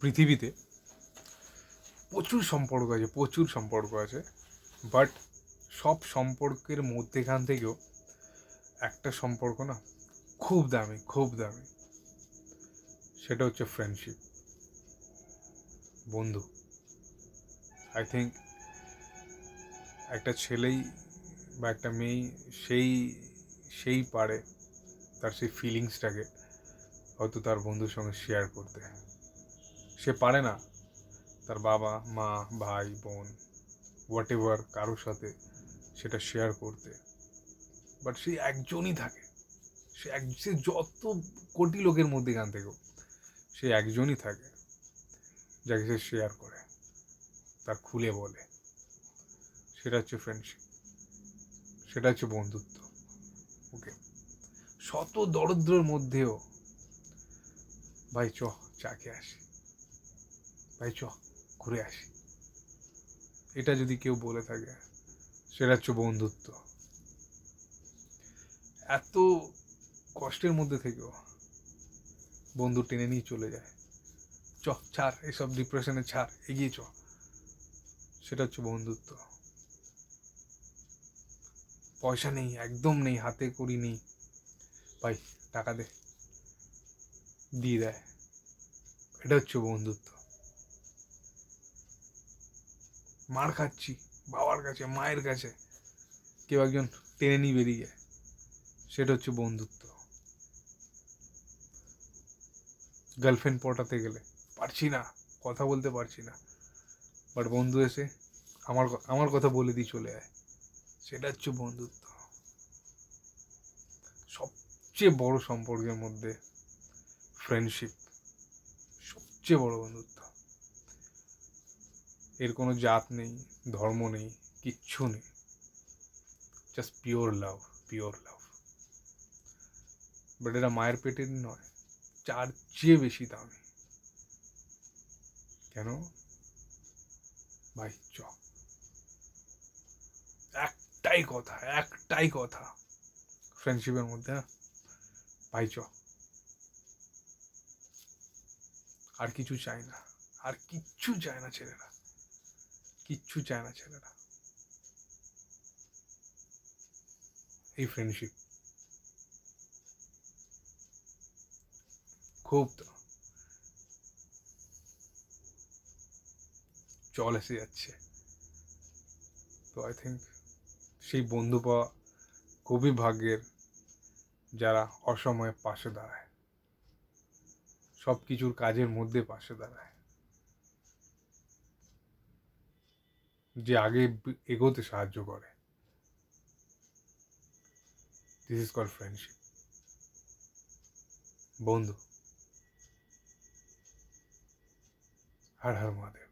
পৃথিবীতে প্রচুর সম্পর্ক আছে, প্রচুর সম্পর্ক আছে বাট সব সম্পর্কের মধ্যেখান থেকেও একটা সম্পর্ক না খুব দামি খুব দামি। সেটা হচ্ছে ফ্রেন্ডশিপ বন্ধু। আই থিঙ্ক একটা ছেলেই বা একটা মেয়ে সেই সেই পারে তার সেই ফিলিংসটাকে হয়তো তার বন্ধুর সঙ্গে শেয়ার করতে। সে পারে না। তার বাবা, মা, ভাই, বোন হোয়াট এভার কারোর সাথে সেটা শেয়ার করতে। বাট সে একজনই থাকে। সে এক, সে যত কোটি লোকের মধ্যে গান থেকেও সে একজনই থাকে যাকে সে শেয়ার করে। তার খুলে বলে। সেটা হচ্ছে ফ্রেন্ডশিপ সেটা হচ্ছে বন্ধুত্ব। ওকে শত দরিদ্রর মধ্যেও ভাই চ, চা খেয়ে আসি। ভাই, চ, ঘুরে আসি। এটা যদি কেউ বলে থাকে, সেটা হচ্ছে বন্ধুত্ব। এত কষ্টের মধ্যে থেকেও বন্ধু টেনে নিয়ে চলে যায়। চ, ছাড়, এসব ডিপ্রেশনে ছাড়, এগিয়ে চ। সেটা হচ্ছে বন্ধুত্ব। পয়সা নেই, একদম নেই, হাতে করি নেই। ভাই, টাকা দে, দিয়ে দেয়। এটা হচ্ছে বন্ধুত্ব। মার খাচ্ছি, বাবার কাছে, মায়ের কাছে। কেউ একজন টেনে নিয়ে বেরিয়ে যায়। সেটা হচ্ছে বন্ধুত্ব। গার্লফ্রেন্ড পটাতে গেলে। পারছি না, কথা বলতে পারছি না। বাট বন্ধু এসে আমার আমার কথা বলে দিয়ে চলে যায়। সেটা হচ্ছে বন্ধুত্ব। সবচেয়ে বড় সম্পর্কের মধ্যে ফ্রেন্ডশিপ সবচেয়ে বড় বন্ধুত্ব। এর কোনো জাত নেই, ধর্ম নেই, কিচ্ছু নেই। Just pure love pure love but এটা মায়ের পেটের নয় চার চেয়ে বেশি দামি। কেন? ভাই চ একটাই কথা একটাই কথা। ফ্রেন্ডশিপের মধ্যে, না? ভাই চ আর কিছু চাই না, আর কিচ্ছু চায় না ছেলেরা। কিচ্ছু চায় না। ছেলেরা এই ফ্রেন্ডশিপ খুব তো। জল এসে যাচ্ছে। তো আই থিঙ্ক সেই বন্ধু পাওয়া খুবই ভাগ্যের যারা অসময়ে পাশে দাঁড়ায়। সব কিছুর কাজের মধ্যে পাশে দাঁড়ায়। যে আগে এগোতে সাহায্য করে। দিস ইজ কল ফ্রেন্ডশিপ বন্ধু। হার হার মহাদেব।